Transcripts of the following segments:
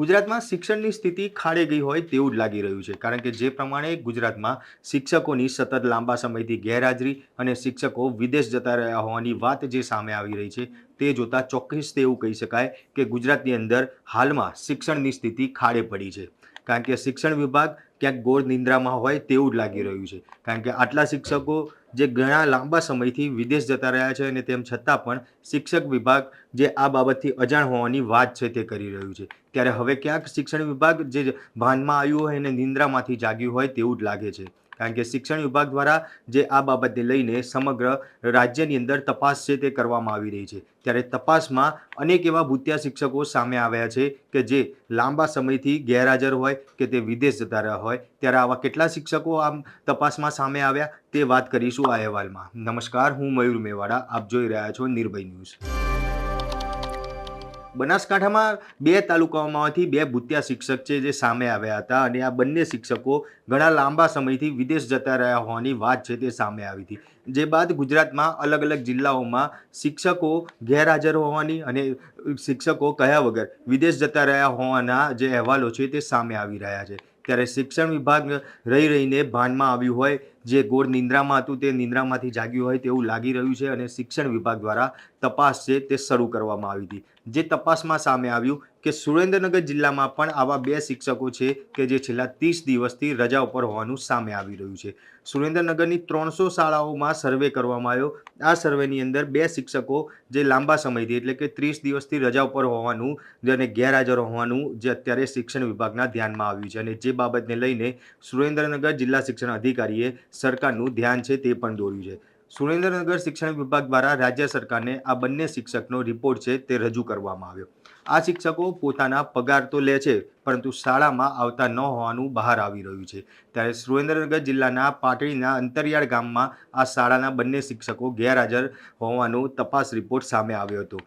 ગુજરાતમાં શિક્ષણની સ્થિતિ ખાડે ગઈ હોય તેવું જ લાગી રહ્યું છે. કારણ કે જે પ્રમાણે ગુજરાતમાં શિક્ષકોની સતત લાંબા સમયથી ગેરહાજરી અને શિક્ષકો વિદેશ જતા રહ્યા હોવાની વાત જે સામે આવી રહી છે તે જોતાં ચોક્કસ એવું કહી શકાય કે ગુજરાતની અંદર હાલમાં શિક્ષણની સ્થિતિ ખાડે પડી છે. કારણ કે શિક્ષણ વિભાગ ક્યાંક ગોળ નિંદ્રામાં હોય તેવું જ લાગી રહ્યું છે. કારણ કે આટલા શિક્ષકો જે ઘણા લાંબા સમયથી વિદેશ જતા રહ્યા છે અને તેમ છતાં પણ શિક્ષક વિભાગ જે આ બાબતથી અજાણ હોવાની વાત છે તે કરી રહ્યું છે. ત્યારે હવે ક્યાંક શિક્ષણ વિભાગ જે ભાનમાં આવ્યું હોય અને નિંદ્રામાંથી જાગ્યું હોય તેવું જ લાગે છે. કારણ કે શિક્ષણ વિભાગ દ્વારા જે આ બાબતને લઈને સમગ્ર રાજ્યની અંદર તપાસ છે તે કરવામાં આવી રહી છે. ત્યારે તપાસમાં અનેક એવા ભૂતિયા શિક્ષકો સામે આવ્યા છે કે જે લાંબા સમયથી ગેરહાજર હોય કે તે વિદેશ જતા રહ્યા હોય. ત્યારે આવા કેટલા શિક્ષકો આમ તપાસમાં સામે આવ્યા તે વાત કરીશું આ અહેવાલમાં. નમસ્કાર, હું મયુર મેવાડા. આપ જોઈ રહ્યા છો નિર્ભય ન્યૂઝ. બનાસકાંઠામાં બે તાલુકાઓમાંથી બે ભૂતિયા શિક્ષક છે જે સામે આવ્યા હતા અને આ બંને શિક્ષકો ઘણા લાંબા સમયથી વિદેશ જતા રહ્યા હોવાની વાત છે તે સામે આવી હતી. જે બાદ ગુજરાતમાં અલગ અલગ જિલ્લાઓમાં શિક્ષકો ગેરહાજર હોવાની અને શિક્ષકો કહ્યા વગર વિદેશ જતા રહ્યા હોવાના જે અહેવાલો છે તે સામે આવી રહ્યા છે. ત્યારે શિક્ષણ વિભાગ રહી રહીને ભાનમાં આવ્યું હોય, જે ગોળ નિંદ્રામાં હતું તે નિંદ્રામાંથી જાગ્યું હોય તેવું લાગી રહ્યું છે અને શિક્ષણ વિભાગ દ્વારા તપાસ છે તે શરૂ કરવામાં આવી હતી. જે તપાસમાં સામે આવ્યું કે સુરેન્દ્રનગર જિલ્લામાં પણ આવા બે શિક્ષકો છે કે જે છેલ્લા ત્રીસ દિવસથી રજા ઉપર હોવાનું સામે આવી રહ્યું છે. સુરેન્દ્રનગરની ત્રણસો શાળાઓમાં સર્વે કરવામાં આવ્યો. આ સર્વેની અંદર બે શિક્ષકો જે લાંબા સમયથી એટલે કે ત્રીસ દિવસથી રજા ઉપર હોવાનું અને ગેરહાજર હોવાનું જે અત્યારે શિક્ષણ વિભાગના ધ્યાનમાં આવ્યું છે અને જે બાબતને લઈને સુરેન્દ્રનગર જિલ્લા શિક્ષણ અધિકારીએ સરકારનું ધ્યાન છે તે પણ દોર્યું છે. સુરેન્દ્રનગર શિક્ષણ વિભાગ દ્વારા રાજ્ય સરકારને આ બંને શિક્ષકનો રિપોર્ટ છે તે રજૂ કરવામાં આવ્યો. આ શિક્ષકો પોતાના પગાર તો લે છે, પરંતુ શાળામાં આવતા ન હોવાનું બહાર આવી રહ્યું છે. ત્યારે સુરેન્દ્રનગર જિલ્લાના પાટડીના અંતરિયાળ ગામમાં આ શાળાના બંને શિક્ષકો ગેરહાજર હોવાનો તપાસ રિપોર્ટ સામે આવ્યો હતો.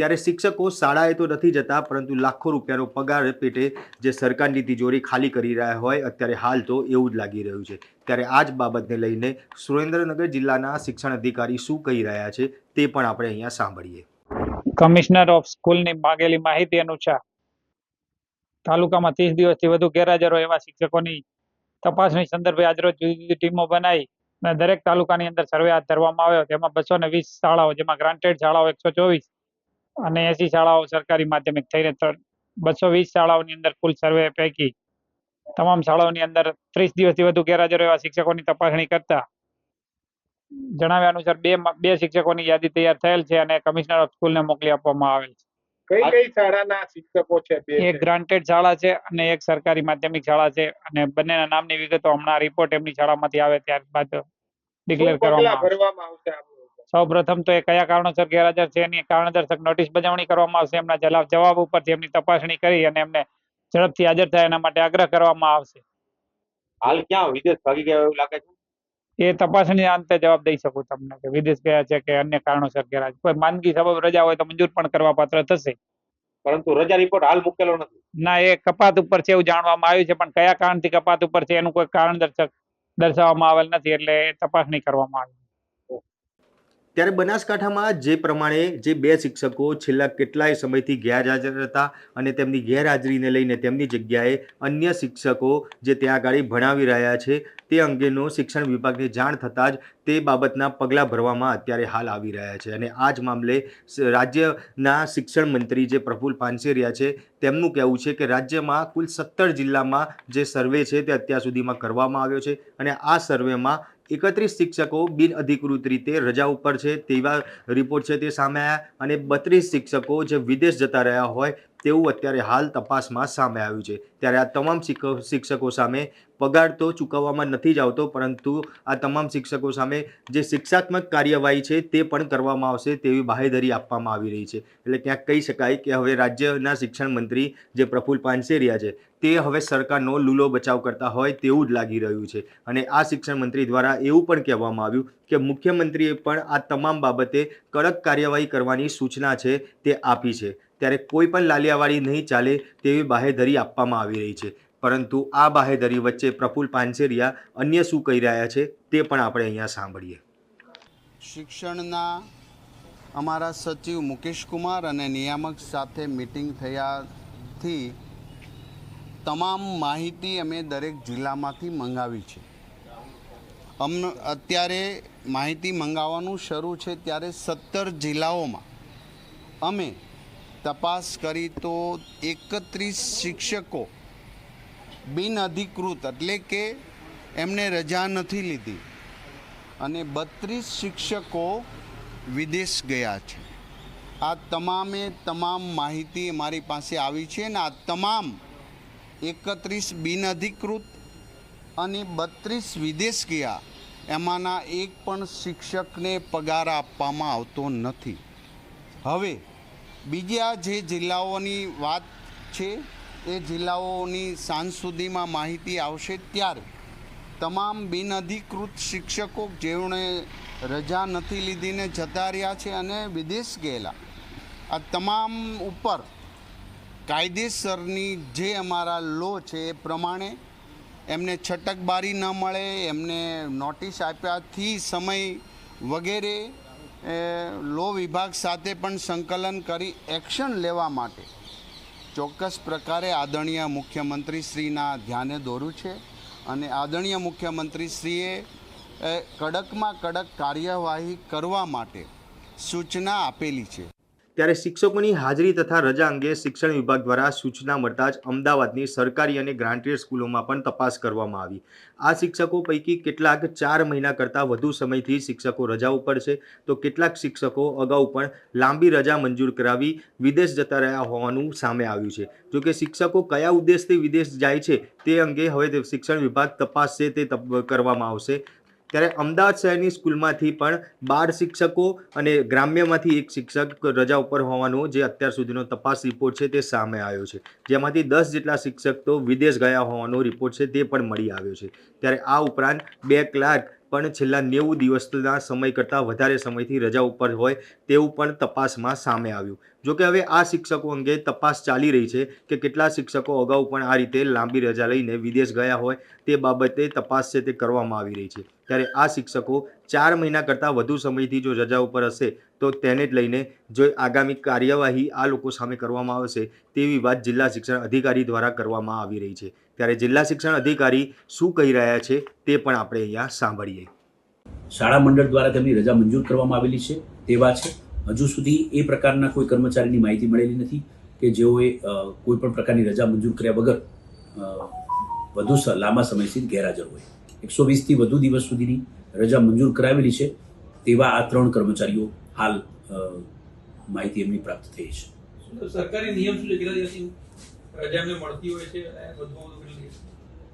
ત્યારે શિક્ષકો શાળાએ તો નથી જતા, પરંતુ લાખો રૂપિયાનો પગાર પેટે જે સરકારની તિજોરી ખાલી કરી રહ્યા હોય, અત્યારે હાલ તો એવું જ લાગી રહ્યું છે. ત્યારે આ જ બાબતને લઈને સુરેન્દ્રનગર જિલ્લાના શિક્ષણ અધિકારી શું કહી રહ્યા છે, તે પણ આપણે અહીંયા સાંભળીએ. કમિશનર ઓફ સ્કૂલની માંગેલી માહિતી અનુસાર, તાલુકામાં ત્રીસ દિવસથી વધુ ગેરહાજર હોય એવા શિક્ષકોની તપાસણી સંદર્ભે આજરોજ જુદી જુદી ટીમો બનાવી અને દરેક તાલુકાની અંદર સર્વે હાથ ધરવામાં આવ્યો. તેમાં બસો ને વીસ શાળાઓ, જેમાં ગ્રાન્ટેડ શાળાઓ એકસો ચોવીસ અને એસી શાળાઓ સરકારી માધ્યમિક થઈને બસો વીસ શાળાઓની અંદર કુલ સર્વે પૈકી તમામ શાળાઓની અંદર ત્રીસ દિવસથી વધુ ગેરહાજર એવા શિક્ષકોની તપાસણી કરતા જણાવ્યા અનુસાર બે બે શિક્ષકોની યાદી તૈયાર થયેલ છે અને કમિશનર ઓફ સ્કૂલને મોકલી આપવામાં આવેલ છે. કઈ કઈ શાળાના શિક્ષકો છે બે એક ગ્રાન્ટેડ શાળા છે અને એક સરકારી માધ્યમિક શાળા છે અને બંનેના નામની વિગતો હમણાં રિપોર્ટ એમની શાળામાંથી આવે ત્યારબાદ ડિક્લેર કરવામાં આવશે. ભરવામાં આવશે આ બાબતે? સૌ પ્રથમ તો એ કયા કારણોસર ગેરહાજર છે એની કારણદર્શક નોટિસ બજાવણી કરવામાં આવશે એમના જલા- જવાબ ઉપરથી એમની તપાસણી કરી અને એમને ઝડપથી હાજર થાય એના માટે આગ્રહ કરવામાં આવશે. હાલ ક્યાં વિદેશ ભાગી ગયા એવું લાગે છે? એ તપાસણી અંતે જવાબ દઈ શકું તમને કે વિદેશ ગયા છે કે અન્ય કારણોસર ગેરહાજર. કોઈ માંદગી સબબ રજા હોય તો મંજૂર પણ કરવા પાત્ર થશે. પરંતુ રજા રિપોર્ટ હાલ મૂકેલો નથી. ના એ કપાત ઉપર છે એવું જાણવામાં આવ્યું છે પણ કયા કારણથી કપાત ઉપર છે એનું કોઈ કારણ દર્શક દર્શાવવામાં આવેલ નથી એટલે એ તપાસણી કરવામાં આવી. ત્યારે બનાસકાંઠામાં જે પ્રમાણે જે બે શિક્ષકો છેલ્લા કેટલાય સમયથી ગેરહાજર હતા અને તેમની ગેરહાજરીને લઈને તેમની જગ્યાએ અન્ય શિક્ષકો જે ત્યાં આગળ ભણાવી રહ્યા છે, તે અંગેનો શિક્ષણ વિભાગને જાણ થતાં જ તે બાબતના પગલાં ભરવામાં અત્યારે હાલ આવી રહ્યા છે. અને આ જ મામલે રાજ્યના શિક્ષણ મંત્રી જે પ્રફુલ પાનસેરિયા છે, તેમનું કહેવું છે કે રાજ્યમાં કુલ સત્તર જિલ્લામાં જે સર્વે છે તે અત્યાર સુધીમાં કરવામાં આવ્યો છે અને આ સર્વેમાં એકત્રીસ શિક્ષકો બિનઅધિકૃત રીતે રજા ઉપર છે તેવા રિપોર્ટ છે તે સામે આવ્યા અને બત્રીસ શિક્ષકો જે વિદેશ જતા રહ્યા હોય તેવું અત્યારે હાલ તપાસમાં સામે આવ્યું છે. ત્યારે આ તમામ શિક્ષ- શિક્ષકો સામે પગાર તો ચૂકવવામાં નથી જ આવતો, પરંતુ આ તમામ શિક્ષકો સામે જે શિક્ષાત્મક કાર્યવાહી છે તે પણ કરવામાં આવશે તેવી બાહેધરી આપવામાં આવી રહી છે. એટલે ક્યાંક કહી શકાય કે હવે રાજ્યના શિક્ષણ મંત્રી જે પ્રફુલ પાનસેરિયા છે, તે હવે સરકારનો લૂલો બચાવ કરતા હોય તેવું જ લાગી રહ્યું છે. અને આ શિક્ષણ મંત્રી દ્વારા એવું પણ કહેવામાં આવ્યું કે મુખ્યમંત્રીએ પણ આ તમામ બાબતે કડક કાર્યવાહી કરવાની સૂચના છે તે આપી છે. ત્યારે કોઈ પણ લાલિયાવાડી નહીં ચાલે તેવી બાહેધરી આપવામાં આવી રહી છે. પરંતુ આ બાહેધરી વચ્ચે પ્રફુલ પાનસેરિયા અન્ય શું કહી રહ્યા છે તે પણ આપણે અહીંયા સાંભળીએ. શિક્ષણના અમારા સચિવ મુકેશ કુમાર અને નિયામક સાથે મિટિંગ થયાથી તમામ માહિતી અમે દરેક જિલ્લામાંથી મંગાવી છે. અમ, અત્યારે માહિતી મંગાવવાનું શરૂ છે ત્યારે સત્તર જિલ્લાઓમાં. અમે તપાસ કરી તો એકત્રીસ શિક્ષકો બિનઅધિકૃત એટલે કે એમને રજા નથી લીધી. અને બત્રીસ શિક્ષકો વિદેશ ગયા છે. આ તમામે તમામ માહિતી મારી પાસે આવી છે અને આ તમામ એકત્રીસ બિનઅધિકૃત અને બત્રીસ વિદેશ ગયા, એમાંના એક પણ શિક્ષકને પગાર આપવામાં આવતો નથી. હવે, બીજા જે જિલ્લાઓની વાત છે એ જિલ્લાઓની સાંજ સુધીમાં માહિતી આવશે ત્યારે તમામ બિનઅધિકૃત શિક્ષકો જેઓને રજા નથી લીધીને જતા રહ્યા છે અને વિદેશ ગયેલા. આ તમામ ઉપર કાયદેસરની જે અમારા લો છે એ પ્રમાણે એમને છટકબારી ન મળે, એમને નોટિસ આપ્યાથી સમય વગેરે લો વિભાગ સાથે પણ સંકલન કરી એક્શન લેવા માટે ચોક્કસ પ્રકારે આદરણીય મુખ્યમંત્રીશ્રીના ધ્યાને દોરું છે અને આદરણીય મુખ્યમંત્રીશ્રીએ કડકમાં કડક કાર્યવાહી કરવા માટે સૂચના આપેલી છે. ત્યારે શિક્ષકોની હાજરી તથા રજા અંગે શિક્ષણ વિભાગ દ્વારા સૂચના મળતા જ અમદાવાદની સરકારી અને ગ્રાન્ટેડ સ્કૂલોમાં પણ તપાસ કરવામાં આવી. આ શિક્ષકો પૈકી કેટલાક ચાર મહિના કરતાં વધુ સમયથી શિક્ષકો રજા ઉપર છે. તો કેટલાક શિક્ષકો અગાઉ પણ લાંબી રજા મંજૂર કરાવી વિદેશ જતા રહ્યા હોવાનું સામે આવ્યું છે. જોકે શિક્ષકો કયા ઉદ્દેશથી વિદેશ જાય છે તે અંગે હવે શિક્ષણ વિભાગ તપાસ છે તે કરવામાં આવશે. ત્યારે અમદાવાદ શહેરની સ્કૂલમાંથી પણ બાર શિક્ષકો અને ગ્રામ્યમાંથી એક શિક્ષક રજા ઉપર હોવાનો જે અત્યાર સુધીનો તપાસ રિપોર્ટ છે તે સામે આવ્યો છે. જેમાંથી દસ જેટલા શિક્ષક તો વિદેશ ગયા હોવાનો રિપોર્ટ છે તે પણ મળી આવ્યો છે. ત્યારે આ ઉપરાંત બે ક્લાર્ક પણ છેલ્લા નેવું દિવસના સમય કરતાં વધારે સમયથી રજા ઉપર હોય તેવું પણ તપાસમાં સામે આવ્યું. જોકે હવે આ શિક્ષકો અંગે તપાસ ચાલી રહી છે કે કેટલા શિક્ષકો અગાઉ પણ આ રીતે લાંબી રજા લઈને વિદેશ ગયા હોય તે બાબતે તપાસ છે તે કરવામાં આવી રહી છે. ત્યારે આ શિક્ષકો ચાર મહિના કરતાં વધુ સમયથી જો રજા ઉપર હશે, તો તેને જ લઈને જો આગામી કાર્યવાહી આ લોકો સામે કરવામાં આવશે, તેવી વાત જિલ્લા શિક્ષણ અધિકારી દ્વારા કરવામાં આવી રહી છે. ત્યારે જિલ્લા શિક્ષણ અધિકારી શું કહી રહ્યા છે, તે પણ આપણે અહીંયા સાંભળીએ. શાળા મંડળ દ્વારા તેમની રજા મંજૂર કરવામાં આવેલી છે, તેવા છે. હજુ સુધી એ પ્રકારના કોઈ કર્મચારીની માહિતી મળેલી નથી કે જેઓએ કોઈ પણ પ્રકારની રજા મંજૂર કર્યા વગર વધુ લાંબા સમયથી ગેરહાજર હોય. એકસો વીસથી વધુ દિવસ સુધીની રજા મંજૂર કરાવેલી છે તેવા આ ત્રણ કર્મચારીઓ હાલ માહિતી એમની પ્રાપ્ત થઈ છે. સરકારી નિયમ શું કેટલા દિવસની રજા એમને મળતી હોય છે?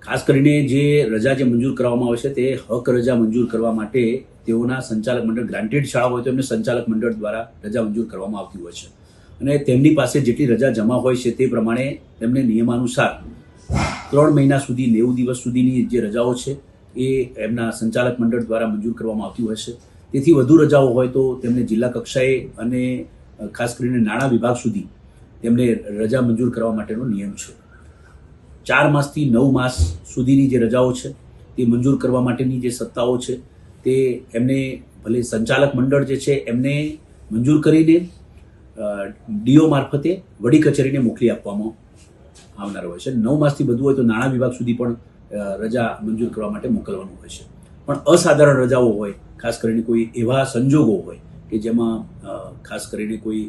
ખાસ કરીને જે રજા જે મંજૂર કરવામાં આવે છે તે હક રજા મંજૂર કરવા માટે તેઓના સંચાલક મંડળ ગ્રાન્ટેડ શાળા હોય તો એમને સંચાલક મંડળ દ્વારા રજા મંજૂર કરવામાં આવતી હોય છે. અને તેમની પાસે જેટલી રજા જમા હોય છે તે પ્રમાણે તેમને નિયમાનુસાર ત્રણ મહિના સુધી નેવું દિવસ સુધીની જે રજાઓ છે એ એમના સંચાલક મંડળ દ્વારા મંજૂર કરવામાં આવતી હોય છે. તેથી વધુ રજાઓ હોય તો તેમને જિલ્લા કક્ષાએ અને ખાસ કરીને નાણાં વિભાગ સુધી તેમને રજા મંજૂર કરવા માટેનો નિયમ છે. ચાર માસથી નવ માસ સુધીની જે રજાઓ છે, તે મંજૂર કરવા માટેની જે સત્તાઓ છે, તે એમને ભલે સંચાલક મંડળ જે છે, એમને મંજૂર કરીને ડીઓ મારફતે વડી કચેરીને મોકલી આપવામાં આવનાર હોય છે. નવ માસથી વધુ હોય તો નાણાં વિભાગ સુધી પણ રજા મંજૂર કરવા માટે મોકલવાનું હોય છે. પણ અસાધારણ રજાઓ હોય, ખાસ કરીને કોઈ એવા સંજોગો હોય કે જેમાં ખાસ કરીને કોઈ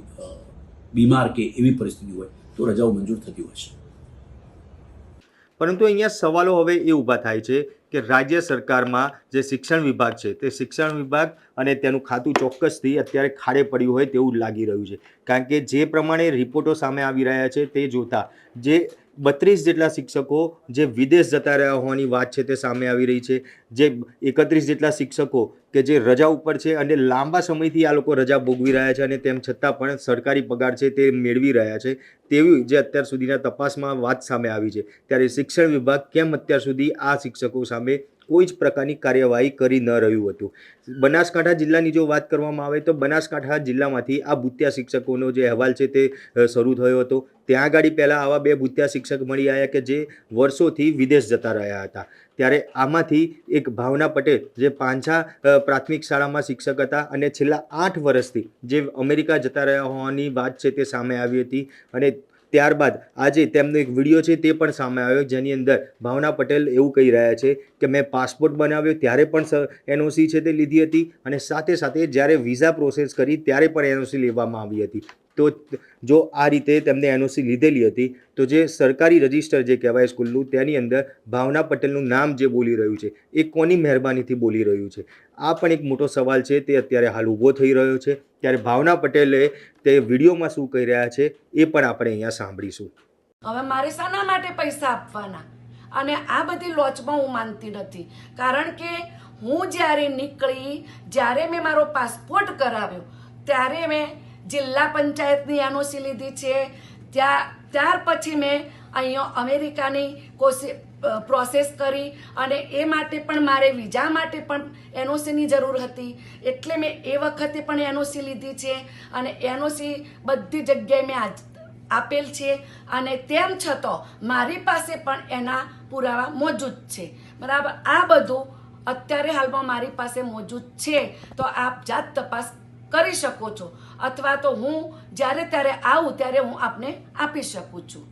બીમાર કે એવી પરિસ્થિતિ હોય, તો રજાઓ મંજૂર થતી હોય છે. પરંતુ અહીંયા સવાલો હવે એ ઊભા થાય છે કે રાજ્ય સરકારમાં જે શિક્ષણ વિભાગ છે, તે શિક્ષણ વિભાગ અને તેનું ખાતું ચોક્કસથી અત્યારે ખાડે પડ્યું હોય તેવું લાગી રહ્યું છે. કારણ કે જે પ્રમાણે રિપોર્ટો સામે આવી રહ્યા છે, તે જોતા જે બત્રીસ જેટલા શિક્ષકો જે વિદેશ જતા રહ્યા હોવાની વાત છે તે સામે આવી રહી છે. જે એકત્રીસ જેટલા શિક્ષકો કે જે રજા ઉપર છે અને લાંબા સમયથી આ લોકો રજા ભોગવી રહ્યા છે અને તેમ છતાં પણ સરકારી પગાર છે તે મેળવી રહ્યા છે. તેવી જે અત્યાર સુધીના તપાસમાં વાત સામે આવી છે. ત્યારે શિક્ષણ વિભાગ કેમ અત્યાર સુધી આ શિક્ષકો સામે કોઈ જ પ્રકારની કાર્યવાહી કરી ન રહ્યું હતું. બનાસકાંઠા જિલ્લાની જો વાત કરવામાં આવે તો બનાસકાંઠા જિલ્લામાંથી આ ભૂત્યા શિક્ષકોનો જે અહેવાલ છે તે શરૂ થયો હતો. ત્યાં આગળ પહેલાં આવા બે ભૂત્યા શિક્ષક મળી આવ્યા કે જે વર્ષોથી વિદેશ જતા રહ્યા હતા. ત્યારે આમાંથી એક ભાવના પટેલ, જે પાંછા પ્રાથમિક શાળામાં શિક્ષક હતા અને છેલ્લા આઠ વર્ષથી જે અમેરિકા જતા રહ્યા હોવાની વાત છે તે સામે આવી હતી અને ત્યારબાદ આજે તેમનો એક વીડિયો છે તે પણ સામે આવ્યો, જેની અંદર ભાવના પટેલ એવું કહી રહ્યા છે કે મેં પાસપોર્ટ બનાવ્યો, ત્યારે પણ એનઓસી છે તે લીધી હતી અને સાથે સાથે જ્યારે વિઝા પ્રોસેસ કરી, ત્યારે પણ એનઓસી લેવામાં આવી હતી. તો જો આ રીતે તેમને એનઓસી લીધેલી હતી, તો જે સરકારી રજિસ્ટર જે કહેવાય સ્કૂલનું, તેની અંદર ભાવના પટેલનું નામ જે બોલી રહ્યું છે, એ કોની મહેરબાનીથી બોલી રહ્યું છે? આ પણ એક મોટો સવાલ છે, તે અત્યારે હાલ ઊભો થઈ રહ્યો છે. ત્યારે ભાવના પટેલે તે વિડીયોમાં શું કહી રહ્યા છે, એ પણ આપણે અહીંયા સાંભળીશું. હવે મારે શાના માટે પૈસા આપવાના? અને આ બધી લોચમાં હું માનતી નથી. કારણ કે હું જ્યારે નીકળી, જ્યારે મેં મારો પાસપોર્ટ કરાવ્યો, ત્યારે મેં જિલ્લા પંચાયતની એનઓસી લીધી છે. ત્યાં, ત્યાર પછી મેં અહીંયા અમેરિકાની કોશિ પ્રોસેસ કરી અને એ માટે પણ મારે વિઝા માટે પણ એનઓસીની જરૂર હતી. એટલે મેં એ વખતે પણ એનઓસી લીધી છે અને એનઓસી બધી જગ્યાએ મેં આજ, આપેલ છે અને તેમ છતાં મારી પાસે પણ એના પુરાવા મોજૂદ છે. બરાબર? આ બધું અત્યારે હાલમાં મારી પાસે મોજૂદ છે. તો આપ જાત તપાસ કરી શકો છો. અથવા તો હું જ્યારે ત્યારે આવું ત્યારે હું આપને આપી શકું છું.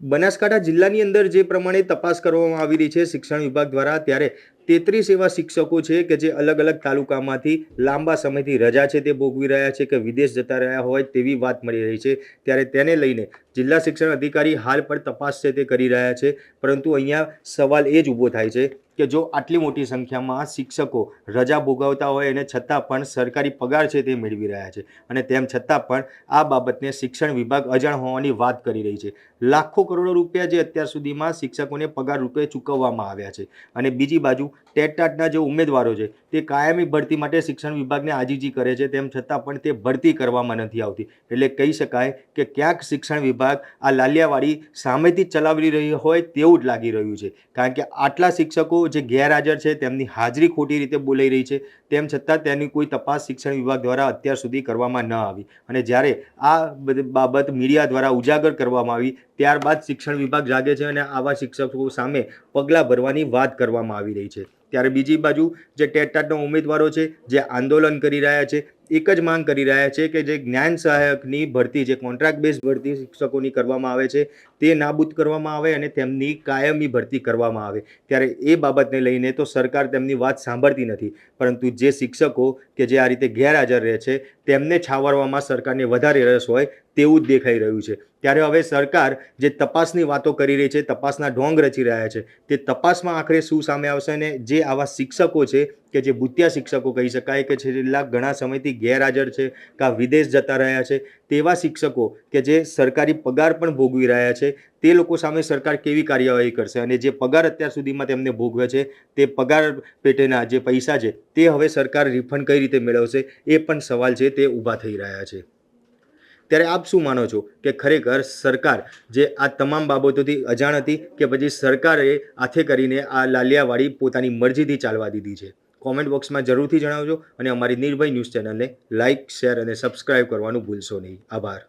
બનાસકાંઠા જિલ્લાની અંદર જે પ્રમાણે તપાસ કરવામાં આવી રહી છે, શિક્ષણ વિભાગ દ્વારા, ત્યારે તેત્રીસ એવા શિક્ષકો છે કે જે અલગ અલગ તાલુકામાંથી લાંબા સમયથી રજા છે તે ભોગવી રહ્યા છે કે વિદેશ જતા રહ્યા હોય તેવી વાત મળી રહી છે. ત્યારે તેને લઈને જિલ્લા શિક્ષણ અધિકારી હાલ પર તપાસ છે તે કરી રહ્યા છે. પરંતુ અહીંયા સવાલ એ જ ઊભો થાય છે કે જો આટલી મોટી સંખ્યામાં શિક્ષકો રજા ભોગવતા હોય અને છતાં પણ સરકારી પગાર છે તે મેળવી રહ્યા છે અને તેમ છતાં પણ આ બાબતને શિક્ષણ વિભાગ અજાણ હોવાની વાત કરી રહી છે. લાખો કરોડો રૂપિયા જે અત્યાર સુધીમાં શિક્ષકોને પગાર રૂપે ચૂકવવામાં આવ્યા છે. અને બીજી બાજુ ટેટટાટના જે ઉમેદવારો છે, તે કાયમી ભરતી માટે શિક્ષણ વિભાગને આજીજી કરે છે, તેમ છતાં પણ તે ભરતી કરવામાં નથી આવતી. એટલે કહી શકાય કે ક્યાંક શિક્ષણ વિભાગ આ લાલિયાવાડી સામેથી ચલાવી રહી હોય તેવું જ લાગી રહ્યું છે. કારણ કે આટલા શિક્ષકો જે ગેરહાજર છે, તેમની હાજરી ખોટી રીતે બોલાઈ રહી છે, તેમ છતાં તેની કોઈ તપાસ શિક્ષણ વિભાગ દ્વારા અત્યાર સુધી કરવામાં ન આવી. અને જ્યારે આ બાબત મીડિયા દ્વારા ઉજાગર કરવામાં આવી, ત્યારબાદ શિક્ષણ વિભાગ જાગે છે અને આવા શિક્ષકો સામે પગલાં ભરવાની વાત કરવામાં આવી રહી છે. ત્યારે બીજી બાજુ જે ટેટટાટના ઉમેદવારો છે જે આંદોલન કરી રહ્યા છે એક જ માંગ કરી રહ્યા છે કે જે જ્ઞાન સહાયકની ભરતી, જે કોન્ટ્રાક્ટ બેઝ ભરતી શિક્ષકોની કરવામાં આવે છે, તે નાબૂદ કરવામાં આવે અને તેમની કાયમી ભરતી કરવામાં આવે. ત્યારે એ બાબતને લઈને તો સરકાર તેમની વાત સાંભળતી નથી. પરંતુ જે શિક્ષકો કે જે આ રીતે ગેરહાજર રહે છે, તેમને છાવરવામાં સરકારને વધારે રસ હોય તેવું જ દેખાઈ રહ્યું છે. ત્યારે હવે સરકાર જે તપાસની વાતો કરી રહી છે, તપાસના ઢોંગ રચી રહ્યા છે, તે તપાસમાં આખરે શું સામે આવશે અને જે આવા શિક્ષકો છે કે જે ભૂતિયા શિક્ષકો કહી શકાય કે છેલ્લા ઘણા સમયથી ગેરહાજર છે, કાં વિદેશ જતા રહ્યા છે, તેવા શિક્ષકો કે જે સરકારી પગાર પણ ભોગવી રહ્યા છે, તે લોકો સામે સરકાર કેવી કાર્યવાહી કરશે? અને જે પગાર અત્યાર સુધીમાં તેમને ભોગવે છે, તે પગાર પેટેના જે પૈસા છે, તે હવે સરકાર રિફંડ કઈ રીતે મેળવશે, એ પણ સવાલ છે, તે ઊભા થઈ રહ્યા છે. ત્યારે આપ શું માનો છો કે ખરેખર સરકાર જે આ તમામ બાબતોથી અજાણ હતી કે પછી સરકારે હાથે કરીને આ લાલિયાવાડી પોતાની મરજીથી ચાલવા દીધી છે? કોમેન્ટ બોક્સમાં જરૂરથી જણાવજો અને અમારી નિર્ભય ન્યૂઝ ચેનલને લાઇક, શેર અને સબસ્ક્રાઇબ કરવાનું ભૂલશો નહીં. આભાર.